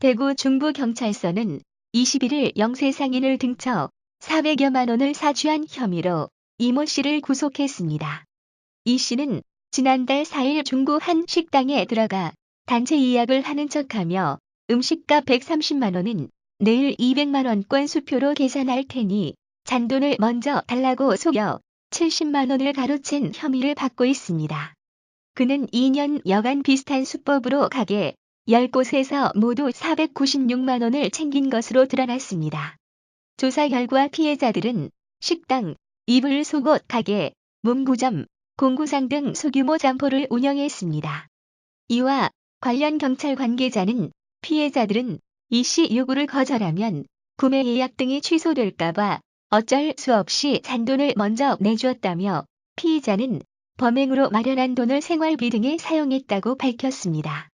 대구 중부경찰서는 21일 영세 상인을 등쳐 400여만 원을 사주한 혐의로 이모 씨를 구속했습니다. 이 씨는 지난달 4일 중구 한 식당에 들어가 단체 예약을 하는 척하며 음식값 130만 원은 내일 200만 원권 수표로 계산할 테니 잔돈을 먼저 달라고 속여 70만 원을 가로챈 혐의를 받고 있습니다. 그는 2년 여간 비슷한 수법으로 가게 10곳에서 모두 496만 원을 챙긴 것으로 드러났습니다. 조사 결과 피해자들은 식당, 이불 속옷 가게, 문구점, 공구상 등 소규모 점포를 운영했습니다. 이와 관련 경찰 관계자는 피해자들은 이씨 요구를 거절하면 구매 예약 등이 취소될까봐 어쩔 수 없이 잔돈을 먼저 내주었다며 피의자는 범행으로 마련한 돈을 생활비 등에 사용했다고 밝혔습니다.